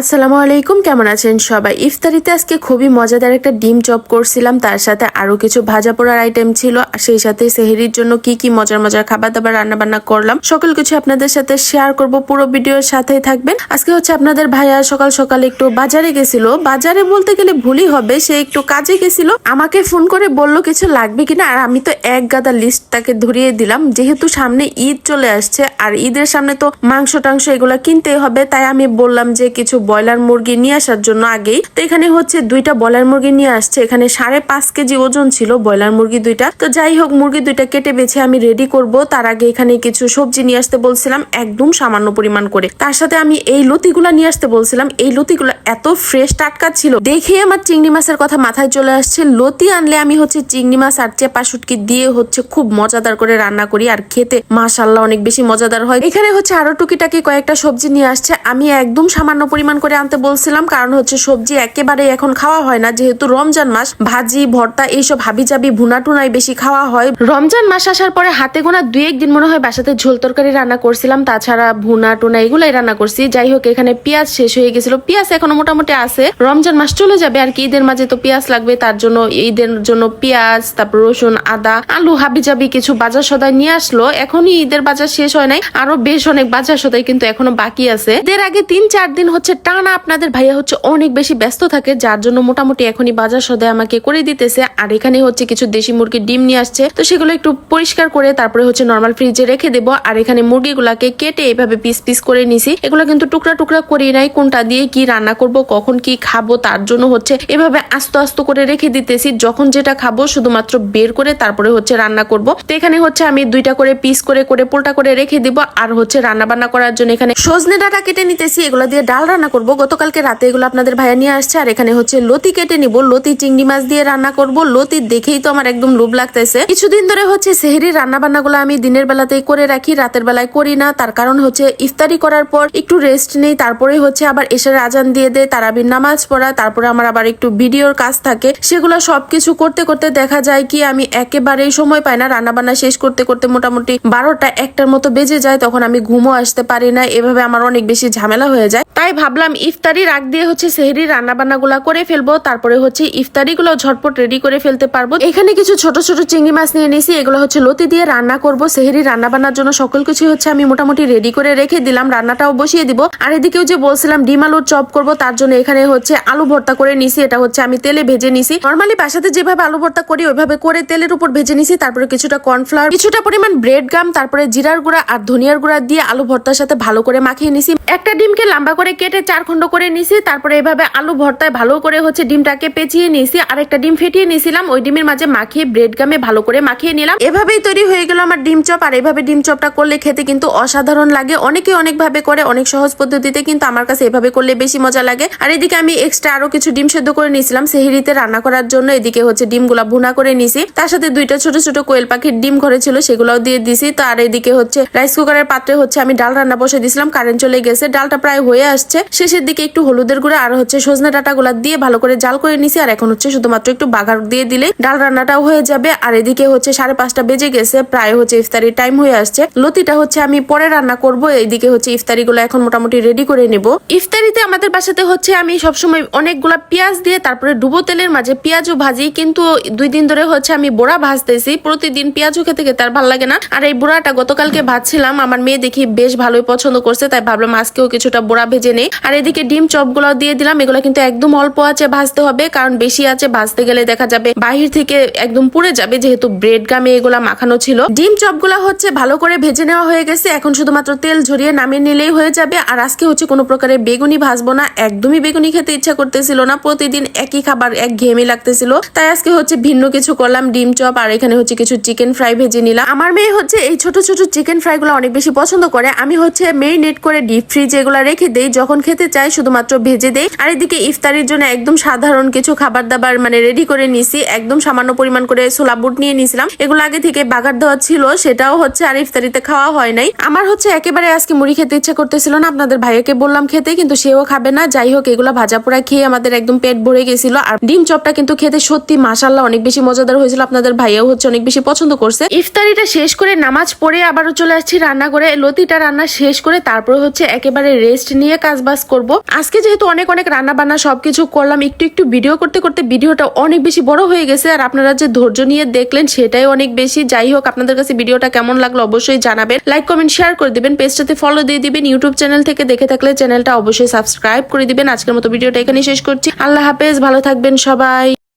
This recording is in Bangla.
আসসালামু আলাইকুম, কেমন আছেন সবাই? ইফতারিতে আজকে খুবই মজাদার একটা ডিম চপ করছিলাম, তার সাথে আরও কিছু ভাজা পোড়ার আইটেম ছিল সেই সাথে সেহেরির জন্য কি কি মজার মজার খাবার দাবার রান্না বান্না করলাম, সকল কিছু আপনাদের সাথে শেয়ার করব, পুরো ভিডিওর সাথেই থাকবেন। আজকে হচ্ছে আপনাদের ভাইয়া সকাল সকাল একটু বাজারে গেছিল, বাজারে বলতে গেলে ভুলই হবে, সে একটু কাজে গেছিল, আমাকে ফোন করে বলল কিছু লাগবে কিনা, আর আমি তো এক গাদা লিস্ট তাকে ধরিয়ে দিলাম, যেহেতু সামনে ঈদ চলে আসছে, আর ঈদের সামনে তো মাংস টাংস এগুলো কিনতেই হবে, তাই আমি বললাম যে কিছু ব্রয়লার মুরগি নিয়ে আসার জন্য আগেই। তো এখানে হচ্ছে দুইটা ব্রয়লার মুরগি নিয়ে আসছে। এখানে সাড়ে পাঁচ কেজি ওজন ছিল ব্রয়লার মুরগি দুইটা। তো যাই হোক, মুরগি দুইটা কেটে বেছে আমি রেডি করব। তার আগে এখানে কিছু সবজি নিয়ে আসতে বলছিলাম, একদম সামান্য পরিমাণ করে। তার সাথে আমি এই লতিগুলা নিয়ে আসতে বলছিলাম। এই লতিগুলো এত ফ্রেশ টাটকা ছিল। দেখে আমার চিংড়ি মাছের কথা মাথায় চলে আসছে। লতি আনলে আমি হচ্ছে চিংড়ি মাছ আর চেপা শুটকি দিয়ে হচ্ছে খুব মজাদার করে রান্না করি আর খেতে মাশাল্লাহ অনেক বেশি মজাদার হয়। এখানে হচ্ছে আরও টুকিটাকি কয়েকটা সবজি নিয়ে আসছে। আমি একদম সামান্য পরিমাণ করে আনতে বলছিলাম, কারণ হচ্ছে সবজি একেবারে এখন খাওয়া হয় না। যেহেতু রমজান মাস, ভাজি, ভর্তা এইসব হাবি জাবি ভুনা টুনাই বেশি খাওয়া হয়। রমজান মাস আসার পরে হাতে গোনা দুই একদিন মনে হয় বাসাতে ঝোল তরকারি রান্না করছিলাম, তাছাড়া ভুনা টুনা এগুলাই রান্না করছি। যাই হোক, এখানে পেঁয়াজ শেষ হয়ে গেছিল। পেঁয়াজ এখনও মোটামুটি আছে। রমজান মাস চলে যাবে আর কি, ঈদের মাঝে তো পেঁয়াজ লাগবে, তার জন্য ঈদের জন্য পেঁয়াজ, তারপর রসুন, আদা, আলু হাবি জাবি কিছু বাজার সদাই নিয়ে আসলো। এখনই ঈদের বাজার শেষ হয় নাই। আরও বেশ অনেক বাজার সদাই কিন্তু এখনও বাকি আছে। ঈদের আগে তিন চার দিন হচ্ছে টানা আপনাদের ভাইয়া হচ্ছে অনেক বেশি ব্যস্ত থাকে, যার জন্য মোটামুটি এখনই বাজার সদাই আমাকে করে দিতেছে। আর এখানে হচ্ছে কিছু দেশি মুরগির ডিম নিয়ে আসছে। তো সেগুলো একটু পরিষ্কার করে তারপরে হচ্ছে নর্মাল ফ্রিজে রেখে দেবো। আর এখানে মুরগিগুলাকে কেটে এইভাবে পিস পিস করে নিছি। এগুলো কিন্তু টুকরা টুকরা করি নাই, কোনটা দিয়ে কি রান্না করব, কখন কি খাব, তার জন্য হচ্ছে এভাবে আস্তে আস্তে করে রেখে দিতেছি। যখন যেটা খাব শুধুমাত্র বের করে তারপরে হচ্ছে রান্না করব। তো এখানে হচ্ছে আমি দুইটা করে পিস করে করে পোলটা করে রেখে দিব। আর হচ্ছে রান্না বান্না করার জন্য এখানে সজনে ডাটা কেটে নিতেছি। এগুলো দিয়ে ডাল রান্না করব। গতকালকে রাতে এগুলো আপনাদের ভাইয়া নিয়ে আসছে, আর এখানে হচ্ছে লতি কেটে নিব। লতি চিংড়ি মাছ দিয়ে রান্না করব। লতি দেখেই তো আমার একদম লোভ লাগতেছে। কিছুদিন ধরে হচ্ছে সেহেরি রান্না বান্নাগুলো আমি দিনের বেলাতেই করে রাখি, রাতের বেলায় করি না। তার কারণ হচ্ছে ইফতারি করার পর একটু রেস্ট নেই তারপরে হচ্ছে আবার এসার আজান দিয়ে দেয়, তারাবির নামাজ পড়া, তারপরে আমার আবার একটু ভিডিওর কাজ থাকে। সেগুলো সবকিছু করতে করতে দেখা যায় কি আমি একেবারেই সময় পাই না। রান্না বান্না শেষ করতে করতে মোটামুটি বারোটা একটার মতো বেজে যায়, তখন আমি ঘুমও আসতে পারি না। এভাবে আমার অনেক বেশি ঝামেলা হয়ে যায়। তাই ভাবলাম ইফতারির আগ দিয়ে হচ্ছে সেহরির রান্না বান্না করে ফেলব, তারপরে হচ্ছে ইফতারি গুলো ঝটপট রেডি করে ফেলতে পারব। এখানে কিছু ছোট ছোট চিংড়ি মাছ নিয়ে নিয়েছি এগুলো হচ্ছে লতি দিয়ে রান্না করব, সেহরি রান্না বান্নার জন্য সকল কিছু হচ্ছে আমি মোটামুটি রেডি করে রেখে দিলাম, রান্নাটাও বসিয়ে দিব। আর এদিকেও যে বলছিলাম ডিম আলুর চপ করব, তার জন্য এখানে হচ্ছে আলু ভর্তা করে নিছি, এটা হচ্ছে আমি তেলে ভেজে নিছি। নর্মালি বাসাতে যেভাবে আলু ভর্তা করি, ওইভাবে করে তেলের উপর ভেজে নিছি, তারপরে কিছুটা কর্নফ্লাওয়ার কিছুটা পরিমাণ ব্রেড গাম তারপরে জিরার গুঁড়া আর ধনিয়ার গুঁড়া দিয়ে আলু ভর্তার সাথে ভালো করে মাখিয়ে নিছি। একটা ডিমকে লম্বা করে কেটে চার খন্ড করে নিছি, তারপরে এভাবে আলু ভর্তায় ভালো করে হচ্ছে ডিমটাকে পেঁচিয়ে নিছি আর একটা ডিম ফেটিয়ে নিছিলাম, ওই ডিমের মাঝে মাখিয়ে ব্রেড গামে ভালো করে মাখিয়ে নিলাম। এভাবেই তৈরি হয়ে গেল আমার ডিম চপ, আর এভাবে ডিম চপটা করলে খেতে কিন্তু অসাধারণ লাগে। অনেকে অনেক ভাবে করে, অনেক সহজ পদ্ধতিতে, কিন্তু আমার কাছে এভাবে করলে বেশি মজা লাগে। আর এদিকে আমি এক্সট্রা আরও কিছু ডিম সেদ্ধ করে নিয়েছিলাম সেহেরিতে রান্না করার জন্য এদিকে হচ্ছে ডিমগুলা ভুনা করে নিছি। তার সাথে দুইটা ছোট ছোট কোয়েল পাখির ডিম ঘরে ছিল, সেগুলোও দিয়ে দিছি। তো আর এদিকে হচ্ছে রাইস কুকারের পাত্রে হচ্ছে আমি ডাল রান্না বসে দিছিলাম কারেন্ট চলে গেছে, ডালটা প্রায় হয়ে আসছে। শেষের দিকে একটু হলুদের গুঁড়া আর হচ্ছে সজনে ডাটা গুলা দিয়ে ভালো করে জাল করে নিছি। আর এখন হচ্ছে শুধুমাত্র একটু বাগার দিয়ে দিলে ডাল রান্নাটাও হয়ে যাবে। আর এদিকে হচ্ছে সাড়ে পাঁচটা বেজে গেছে, প্রায় হচ্ছে ইফতারির টাইম হয়ে আসছে। লতিটা হচ্ছে আমি পরে রান্না করব। এইদিকে হচ্ছে ইফতারি গুলো এখন মোটামুটি রেডি করে নিব। ইফতারিতে আমাদের বাসাতে হচ্ছে আমি সবসময় অনেকগুলা পেঁয়াজ দিয়ে তারপরে ডুবো তেলের মাঝে পেঁয়াজও ভাজি, কিন্তু দুই দিন ধরে হচ্ছে আমি বোড়া ভাজতেছি। প্রতিদিন পেঁয়াজও খেতে খেতে আর ভালো লাগে না। আর এই বোড়াটা গতকালকে ভাজছিলাম। আমার মেয়ে দেখি বেশ ভালোই পছন্দ করছে, তাই ভাবলাম আজকেও কিছুটা বোড়া ভেজে নেই। আর এদিকে ডিম চপগুলো দিয়ে দিলাম। এগুলো কিন্তু একদম অল্প আছে ভাজতে হবে, কারণ বেশি আছে। ভাজতে গেলে দেখা যাবে বাহির থেকে একদম পুড়ে যাবে, যেহেতু ব্রেড গামে এগুলা মাখানো ছিল। ডিম চপগুলা হচ্ছে ভালো করে ভেজে নেওয়া হয়ে গেছে। এখন শুধুমাত্র তেল ঝরিয়ে নামিয়ে নিলেই হয়ে যাবে। আর আজকে হচ্ছে কোনো প্রকারের বেগুনি ভাজবো না। একদমই বেগুনি খেতে ইচ্ছা করতেছিল না। প্রতিদিন একই খাবার, এক ঘেয়েমি লাগতেছিল। তাই আজকে হচ্ছে ভিন্ন কিছু করলাম, ডিম চপ আর এখানে হচ্ছে কিছু চিকেন ফ্রাই ভেজে নিলাম। আমার মেয়ে হচ্ছে এই ছোট ছোট চিকেন ফ্রাই গুলো অনেক বেশি পছন্দ করে। আমি হচ্ছে মেরিনেট করে ডিপ ফ্রিজ এগুলো রেখে দেই। যখন খেতে চাই, শুধুমাত্র ভেজে দেই। আর এদিকে ইফতারির জন্য একদম সাধারণ কিছু খাবার দাবার মানে রেডি করে নিছি। একদম সামান্য পরিমাণ করে ছোলা বুট নিয়ে নিছিলাম। এগুলো আগে থেকে বাগার দেওয়া ছিল, সেটাও হচ্ছে আর ইফতারিতে খাওয়া হয় নাই। আমার হচ্ছে একেবারে আজকে মুড়ি খেতে ইচ্ছা করতেছিল না, আপনাদের ভাইয়াকে বললাম খেতে, কিন্তু সেও খাবে না। যাই হোক, এগুলো ভাজা পোড়া খেয়ে আমাদের একদম পেট ভরে গেছিল। আর ডিম চপটা কিন্তু খেতে সত্যি মাসাল্লাহ অনেক বেশি মজাদার হয়েছিল। আপনাদের ভাইয়াও হচ্ছে অনেক বেশি পছন্দ করছে। ইফতারিটা শেষ করে নামাজ পড়ে আবারও চলে আসছি রান্না করে লতিটা রান্না শেষ করে তারপরে হচ্ছে একেবারে রেস্ট নিয়ে কাজ বাজ করব। আজকে যেহেতু অনেক অনেক রান্না বান্না সবকিছু করলাম, একটু একটু ভিডিও করতে করতে ভিডিওটা অনেক বেশি বড় হয়ে গেছে। আর আপনারা যে ধৈর্য নিয়ে দেখলেন সেটাই অনেক বেশি। যাই হোক, আপনাদের কাছে ভিডিওটা কেমন লাগল অবশ্যই জানাবেন। লাইক কমেন্ট শেয়ার করে দিবেন। পেজটাতে ফলো দিয়ে দিবেন। ইউটিউব চ্যানেল থেকে দেখে থাকলে চ্যানেলটা অবশ্যই সাবস্ক্রাইব করে দিবেন। আজকের মতো ভিডিওটা এখানে শেষ করছি। আল্লাহ হাফেজ, ভালো থাকবেন সবাই।